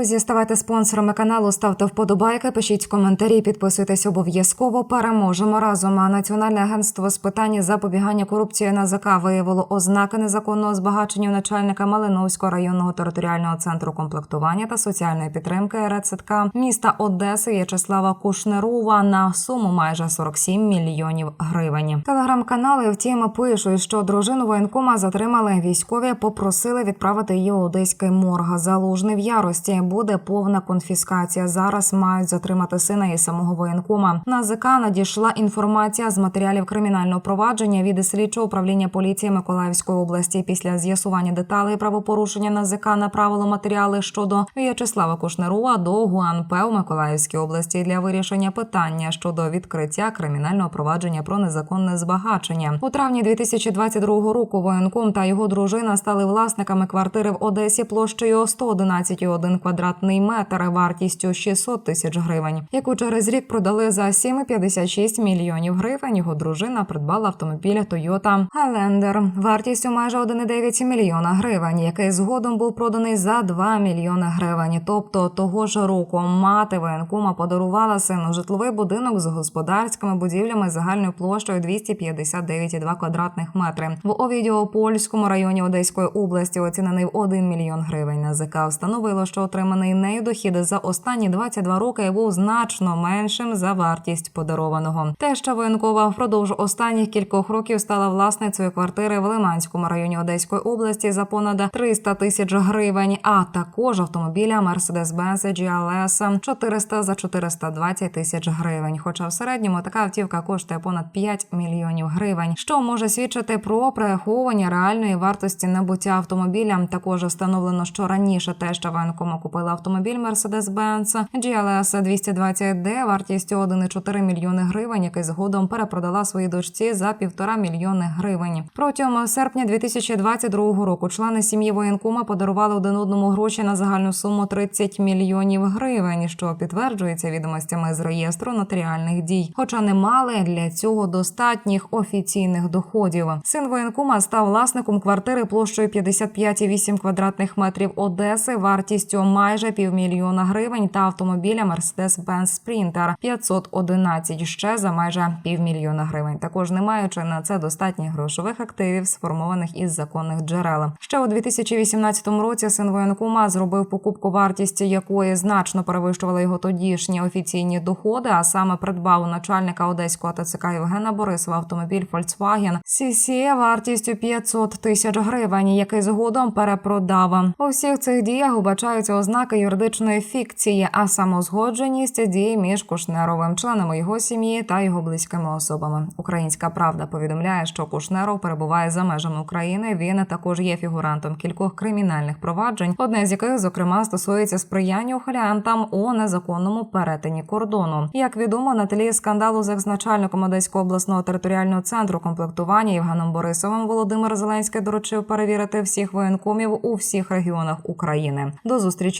Друзі, ставайте спонсорами каналу, ставте вподобайки, пишіть коментарі, підписуйтесь обов'язково. Переможемо разом. А Національне агентство з питань запобігання корупції НАЗК виявило ознаки незаконного збагачення начальника Малиновського районного територіального центру комплектування та соціальної підтримки РЦК міста Одеси В'ячеслава Кушнерова на суму майже 47 мільйонів гривень. Телеграм-канали втім пишуть, що дружину воєнкома затримали військові, попросили відправити її у одеський морг. Залужний в ярості буде повна конфіскація. Зараз мають затримати сина і самого воєнкома. На ЗК надійшла інформація з матеріалів кримінального провадження від слідчого управління поліції Миколаївської області. Після з'ясування деталей правопорушення на ЗК направило матеріали щодо В'ячеслава Кушнерова до ГУАНП у Миколаївській області для вирішення питання щодо відкриття кримінального провадження про незаконне збагачення. У травні 2022 року воєнком та його дружина стали власниками квартири в Одесі площею 111,1 квадратний метр вартістю 600 тисяч гривень, яку через рік продали за 7,56 мільйонів гривень. Його дружина придбала автомобіль Toyota Highlander вартістю майже 1,9 мільйона гривень, який згодом був проданий за 2 мільйони гривень. Тобто того ж року мати воєнкома подарувала сину житловий будинок з господарськими будівлями загальною площею 259,2 квадратних метри в Овідіопольському районі Одеської області, оцінений в 1 мільйон гривень. НАЗК встановило, що отриманий нею дохід за останні 22 роки був значно меншим за вартість подарованого. Те, що воєнкова впродовж останніх кількох років стала власницею квартири в Лиманському районі Одеської області за понад 300 тисяч гривень, а також автомобіля Mercedes-Benz GLS 400 за 420 тисяч гривень. Хоча в середньому така автівка коштує понад 5 мільйонів гривень, що може свідчити про переховування реальної вартості набуття автомобіля. Також встановлено, що раніше те, що воєнкома купила автомобіль Mercedes-Benz GLS 220D вартістю 1,4 мільйони гривень, який згодом перепродала своїй дочці за півтора мільйони гривень. Протягом серпня 2022 року члени сім'ї воєнкома подарували один одному гроші на загальну суму 30 мільйонів гривень, що підтверджується відомостями з реєстру нотаріальних дій, хоча не мали для цього достатніх офіційних доходів. Син воєнкома став власником квартири площею 55,8 квадратних метрів Одеси, вартістю майже півмільйона гривень та автомобіля Mercedes-Benz Sprinter 511 ще за майже півмільйона гривень. Також не маючи на це достатніх грошових активів, сформованих із законних джерел. Ще у 2018 році син воєнкома зробив покупку, вартість якої значно перевищувала його тодішні офіційні доходи. А саме придбав у начальника одеського ТЦК Євгена Борисова автомобіль Volkswagen CC вартістю 500 тисяч гривень, який згодом перепродав. У всіх цих діях убачаються ознаки юридичної фікції, а самозгодженість дій між Кушнеровим, членами його сім'ї та його близькими особами. Українська правда повідомляє, що Кушнеров перебуває за межами України. Він також є фігурантом кількох кримінальних проваджень, одне з яких, зокрема, стосується сприяння ухилянтам у незаконному перетині кордону. Як відомо, на тлі скандалу з екс-начальником Одеського обласного територіального центру комплектування Євгеном Борисовим Володимир Зеленський доручив перевірити всіх воєнкомів у всіх регіонах України. До зустрічі,